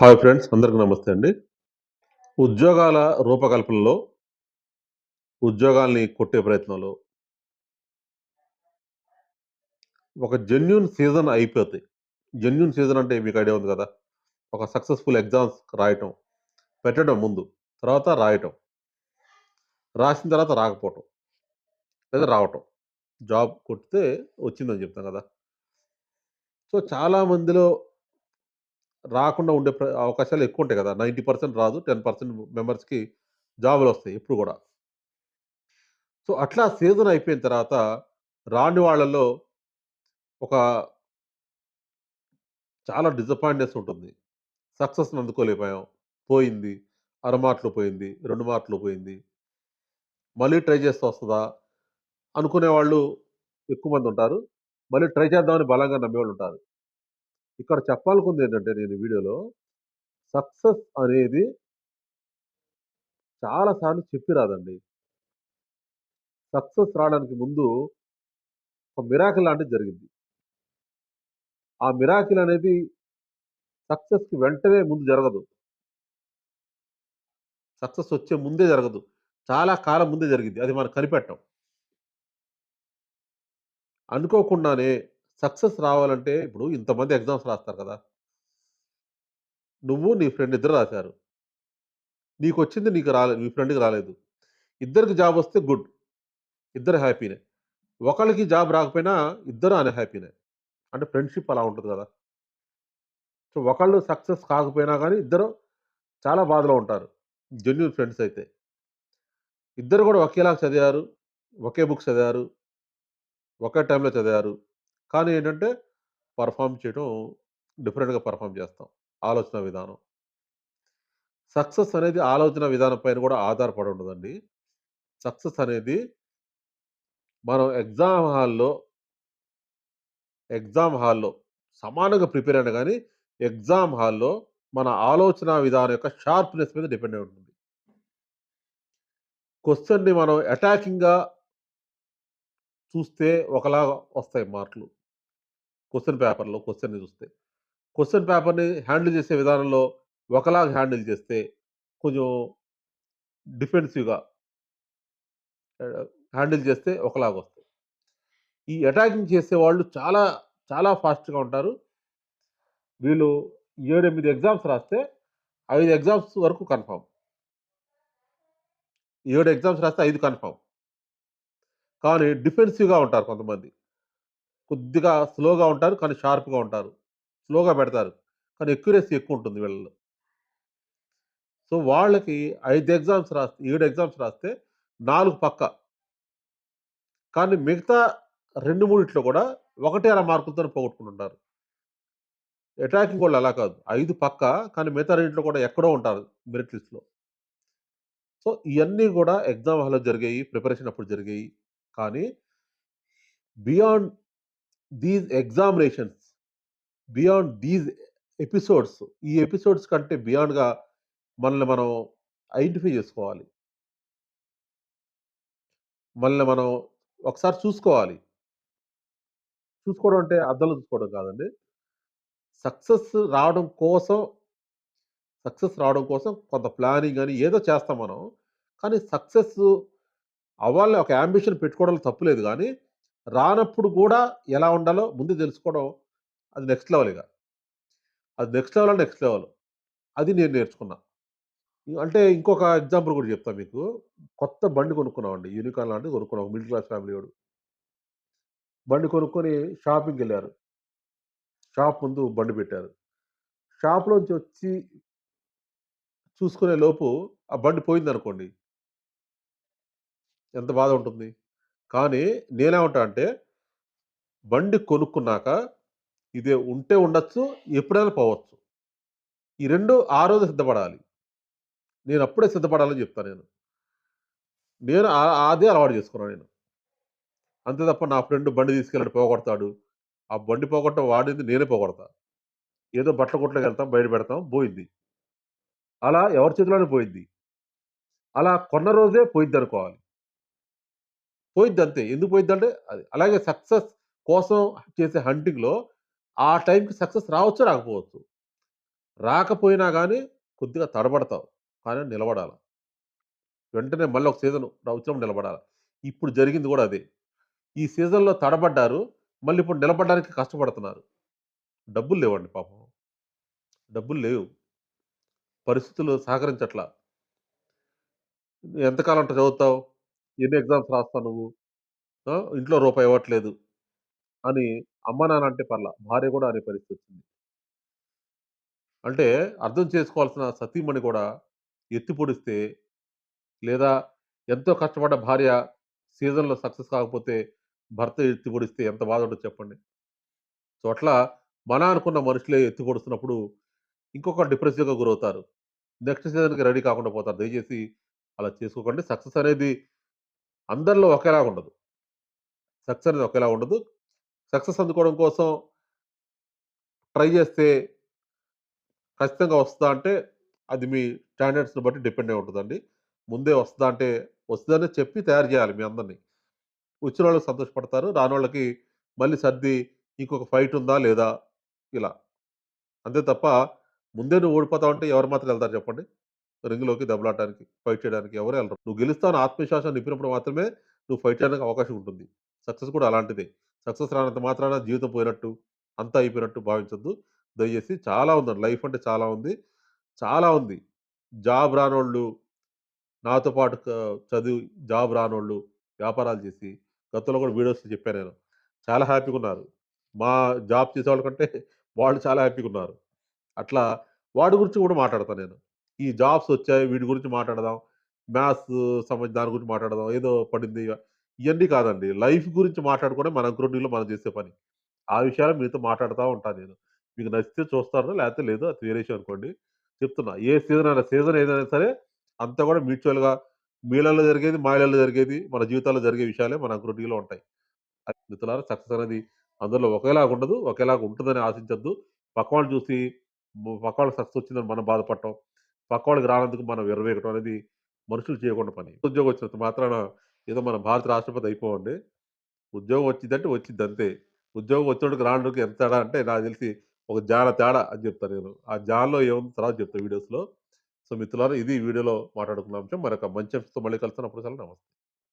Hi friends అందరికీ నమస్తే అండి. ఉద్యోగాల రూపకల్పనలో ఉద్యోగాల్ని కొట్టే ప్రయత్నంలో ఒక జెన్యున్ సీజన్ అయిపోతే జెన్యున్ సీజన్ అంటే మీకు ఐడియా ఉంది కదా? ఒక సక్సెస్ఫుల్ ఎగ్జామ్స్ రాయటం పెట్టడం ముందు తర్వాత రాయటం రాసిన తర్వాత రాకపోవటం లేదా రావటం జాబ్ కొడితే వచ్చిందని చెప్తాం కదా? సో చాలా మందిలో రాకుండా ఉండే అవకాశాలు ఎక్కువ ఉంటాయి కదా. నైంటీ పర్సెంట్ రాదు టెన్ పర్సెంట్ మెంబర్స్కి జాబులు వస్తాయి ఎప్పుడు కూడా. సో అట్లా సీజన్ అయిపోయిన తర్వాత రాని వాళ్ళలో ఒక చాలా డిసప్పాయింట్నెస్ ఉంటుంది. సక్సెస్ని అందుకోలేకపోయాం పోయింది అర మార్కులు పోయింది రెండు మార్కులు పోయింది. మళ్ళీ ట్రై చేస్తే వస్తుందా? అనుకునే వాళ్ళు ఎక్కువ మంది ఉంటారు. మళ్ళీ ట్రై చేద్దామని బలంగా నమ్మేవాళ్ళు ఉంటారు. ఇక్కడ చెప్పాలనుకుంది ఏంటంటే నేను వీడియోలో సక్సెస్ అనేది చాలాసార్లు చెప్పి రాదండి. సక్సెస్ రావడానికి ముందు ఒక మిరాకిల్ లాంటిది జరిగింది. ఆ మిరాకిల్ అనేది సక్సెస్కి వెంటనే ముందు జరగదు. సక్సెస్ వచ్చే ముందే జరగదు. చాలా కాలం ముందే జరిగింది. అది మనం కనిపెట్టాం. అనుకోకుండానే సక్సెస్ రావాలంటే ఇప్పుడు ఇంతమంది ఎగ్జామ్స్ రాస్తారు కదా! నువ్వు నీ ఫ్రెండ్ ఇద్దరు రాశారు. నీకు వచ్చింది నీకు రాలేదు నీ ఫ్రెండ్కి రాలేదు. ఇద్దరికి జాబ్ వస్తే గుడ్. ఇద్దరు హ్యాపీనే. ఒకళ్ళకి జాబ్ రాకపోయినా ఇద్దరు అనే హ్యాపీనే. అంటే ఫ్రెండ్షిప్ అలా ఉంటుంది కదా! సో ఒకళ్ళు సక్సెస్ కాకపోయినా కానీ ఇద్దరు చాలా బాధలో ఉంటారు. జెన్యున్ ఫ్రెండ్స్ అయితే. ఇద్దరు కూడా ఒకేలాగా చదివారు ఒకే బుక్ చదివారు ఒకే టైంలో చదివారు. కానీ ఏంటంటే పర్ఫామ్ చేయడం డిఫరెంట్గా పర్ఫామ్ చేస్తాం. ఆలోచన విధానం. సక్సెస్ అనేది ఆలోచన విధానం పైన కూడా ఆధారపడి ఉండదండి సక్సెస్ అనేది మనం ఎగ్జామ్ హాల్లో ఎగ్జామ్ హాల్లో సమానంగా ప్రిపేర్ అయినా కానీ ఎగ్జామ్ హాల్లో మన ఆలోచన విధానం యొక్క షార్ప్నెస్ మీద డిపెండ్ అయి ఉంటుంది. క్వశ్చన్ని మనం అటాకింగ్గా చూస్తే ఒకలా వస్తాయి మార్కులు. క్వశ్చన్ పేపర్లో క్వశ్చన్ని చూస్తే. క్వశ్చన్ పేపర్ని హ్యాండిల్ చేసే విధానంలో ఒకలాగా హ్యాండిల్ చేస్తే కొంచెం డిఫెన్సివ్గా హ్యాండిల్ చేస్తే ఒకలాగా వస్తాయి. ఈ అటాకింగ్ చేసే వాళ్ళు చాలా చాలా ఫాస్ట్గా ఉంటారు. వీళ్ళు ఏడెనిమిది ఎగ్జామ్స్ రాస్తే ఐదు ఎగ్జామ్స్ వరకు కన్ఫామ్. ఏడు ఎగ్జామ్స్ రాస్తే ఐదు కన్ఫామ్. కానీ డిఫెన్సివ్గా ఉంటారు కొంతమంది. కొద్దిగా స్లోగా ఉంటారు. కానీ షార్ప్గా ఉంటారు. స్లోగా పెడతారు. కానీ ఎక్యురసీ ఎక్కువ ఉంటుంది వీళ్ళలో. సో వాళ్ళకి ఐదు ఎగ్జామ్స్ రాస్తే ఏడు ఎగ్జామ్స్ రాస్తే నాలుగు పక్క. కానీ మిగతా రెండు మూడిట్లో కూడా ఒకటి అర మార్కులతో పోగొట్టుకుంటుంటారు. అటాకింగ్ వాళ్ళు అలా కాదు. ఐదు పక్క. కానీ మిగతా రెండింటిలో కూడా ఎక్కడో ఉంటారు మెరిట్ లిస్ట్లో. సో ఇవన్నీ కూడా ఎగ్జామ్ హాల్లో జరిగాయి. ప్రిపరేషన్ అప్పుడు జరిగాయి. కానీ beyond these examinations beyond these episodes ఈ ఎపిసోడ్స్ కంటే బియాండ్గా మనల్ని మనం ఐడెంటిఫై చేసుకోవాలి. మనల్ని మనం ఒకసారి చూసుకోవాలి. చూసుకోవడం అంటే అర్థంలో చూసుకోవడం కాదండి. సక్సెస్ రావడం కోసం సక్సెస్ రావడం కోసం కొంత ప్లానింగ్ అని ఏదో చేస్తాం మనం. కానీ సక్సెస్ అవ్వాలని ఒక అంబిషన్ పెట్టుకోవడం తప్పులేదు కానీ రానప్పుడు కూడా ఎలా ఉండాలో ముందు తెలుసుకోవడం అది నెక్స్ట్ లెవెల్ ఇక. అది నెక్స్ట్ లెవెల్ నెక్స్ట్ లెవెల్ అది నేను నేర్చుకున్నా. అంటే ఇంకొక ఎగ్జాంపుల్ కూడా చెప్తాను మీకు. కొత్త బండి కొనుక్కున్నామండి. యూనికాన్ లాంటిది కొనుక్కున్నాం. మిడిల్ క్లాస్ ఫ్యామిలీ వాడు. బండి కొనుక్కొని షాపింగ్కి వెళ్ళారు షాప్ ముందు బండి పెట్టారు. షాప్లోంచి వచ్చి చూసుకునే లోపు ఆ బండి పోయింది అనుకోండి ఎంత బాధ ఉంటుంది? కానీ నేనేమంటా అంటే బండి కొనుక్కున్నాక ఇదే ఉంటే ఉండొచ్చు ఎప్పుడైనా పోవచ్చు. ఈ రెండు ఆ రోజు సిద్ధపడాలి. నేను అప్పుడే సిద్ధపడాలని చెప్తాను నేను. నేను అదే అలవాటు చేసుకున్నాను నేను. అంతే తప్ప నా ఫ్రెండ్ బండి తీసుకెళ్ళి పోగొడతాడు. ఆ బండి పోగొట్టడం వాడింది నేనే పోగొడతా. ఏదో బట్టల కొట్లోకి వెళ్తాం బయట పెడతాం పోయింది. అలా ఎవరి చేతిలోనే పోయింది. అలా కొన్న రోజే పోయిద్ది అనుకోవాలి పోయిద్ది అంతే ఎందుకు పోయిద్ది అంటే అది అలాగే సక్సెస్ కోసం చేసే హంటింగ్లో ఆ టైంకి సక్సెస్ రావచ్చు రాకపోవచ్చు రాకపోయినా కానీ కొద్దిగా తడబడతావు. కానీ నిలబడాలి వెంటనే మళ్ళీ ఒక సీజన్ వచ్చినప్పుడు నిలబడాలి ఇప్పుడు జరిగింది కూడా అదే. ఈ సీజన్‌లో తడబడ్డారు. మళ్ళీ ఇప్పుడు నిలబడడానికి కష్టపడుతున్నారు. డబ్బులు లేవండి పాపం. డబ్బులు లేవు. పరిస్థితులు సహకరించట్లా. ఎంతకాలం చదువుతావు? ఎన్ని ఎగ్జామ్స్ రాస్తావు నువ్వు? ఇంట్లో రూపాయి ఇవ్వట్లేదు. అని అమ్మ, నాన్న అంటే పర్లా. భార్య కూడా అనే పరిస్థితి వచ్చింది అంటే అర్థం చేసుకోవాల్సిన సతీమణి కూడా ఎత్తి పొడిస్తే, లేదా ఎంతో కష్టపడ్డ భార్య సీజన్‌లో సక్సెస్ కాకపోతే, భర్త ఎత్తి పొడిస్తే ఎంత బాధ బాధుంటదో చెప్పండి. సో, అట్లా మన అనుకున్న మనుషులే ఎత్తి పొడుస్తున్నప్పుడు, ఇంకొక డిప్రెసివ్‌గా గురవుతారు. నెక్స్ట్ సీజన్‌కి రెడీ కాకుండా పోతారు. దయచేసి అలా చేసుకోకండి. సక్సెస్ అనేది అందరిలో ఒకేలాగా ఉండదు. సక్సెస్ అనేది ఒకేలా ఉండదు. సక్సెస్ అందుకోవడం కోసం ట్రై చేస్తే ఖచ్చితంగా వస్తుందా అంటే, అది మీ స్టాండర్డ్స్‌ని బట్టి డిపెండ్ అయి ఉంటుందండి ముందే వస్తుందా అంటే, వస్తుందని చెప్పి తయారు చేయాలి మీ అందరిని. వాళ్ళకి సంతోషపడతారు. రానోళ్ళకి మళ్ళీ సర్ది ఇంకొక ఫైట్ ఉందా? లేదా? ఇలా. అంతే తప్ప ముందే నువ్వు ఓడిపోతావంటే ఎవరు మాత్రం వెళ్తారు చెప్పండి? రింగ్‌లోకి దెబ్బలాడటానికి, ఫైట్ చేయడానికి ఎవరు వెళ్ళరు నువ్వు గెలుస్తావని ఆత్మవిశ్వాసం నింపినప్పుడు మాత్రమే నువ్వు ఫైట్ చేయడానికి అవకాశం ఉంటుంది. సక్సెస్ కూడా అలాంటిదే. సక్సెస్ రానంత మాత్రాన జీవితం పోయినట్టు, అంతా అయిపోయినట్టు భావించద్దు దయచేసి చాలా ఉందండి. లైఫ్ అంటే చాలా ఉంది. చాలా ఉంది. జాబ్ రానోళ్ళు, నాతో పాటు చదివి జాబ్ రానోళ్ళు, వ్యాపారాలు చేసి, గతంలో కూడా వీడియోస్‌లో చెప్పాను నేను. చాలా హ్యాపీగా ఉన్నారు మా జాబ్ చేసేవాళ్ళ కంటే వాళ్ళు చాలా హ్యాపీగా ఉన్నారు అట్లా వాడి గురించి కూడా మాట్లాడతాను నేను. ఈ జాబ్స్ వచ్చాయి వీటి గురించి మాట్లాడదాం. మ్యాథ్స్ సంబంధించి దాని గురించి మాట్లాడదాం. ఏదో పడింది. ఇవన్నీ కాదండి. లైఫ్ గురించి మాట్లాడుకునే మన గ్రూప్‌లో మనం చేసే పని. ఆ విషయాలు మీతో మాట్లాడుతూ ఉంటాను నేను. మీకు నచ్చితే చూస్తారు. లేకపోతే లేదు. అది వేరే విషయం అనుకోండి. చెప్తున్నా. ఏ సీజన్ అయినా సీజన్ ఏదైనా సరే అంతా కూడా మ్యూచువల్‌గా మీళ్ళలో జరిగేది, మా ఇళ్ళలో జరిగేది, మన జీవితాల్లో జరిగే విషయాలే మన గ్రూప్‌లో ఉంటాయి. మిత్రులారా సక్సెస్ అనేది అందరిలో ఒకేలాగా ఉండదు. ఒకేలాగా ఉంటుందని ఆశించద్దు పక్క వాళ్ళు చూసి పక్క పక్కవాళ్ళకి సక్సెస్ వచ్చిందని మనం బాధపడటం, పక్కవాడికి రానందుకు మనం విర్రవీగటం అనేది మనుషులు చేయకుండా పని. ఉద్యోగం వచ్చినంత మాత్రాన ఏదో మన భారత రాష్ట్రపతి అయిపోండి ఉద్యోగం వచ్చిందంటే వచ్చింది అంతే ఉద్యోగం వచ్చినోడికి రానోడికి ఎంత తేడా అంటే నాకు తెలిసి ఒక జాల తేడా అని చెప్తాను నేను. ఆ జాన్లో ఏముంది తర్వాత చెప్తాను వీడియోస్‌లో. సో, మిత్రులారా ఇది వీడియోలో మాట్లాడుకున్న అంశం. మరొక మంచి అంశంతో మళ్ళీ కలుస్తాను. అప్పుడు చాలా నమస్తే.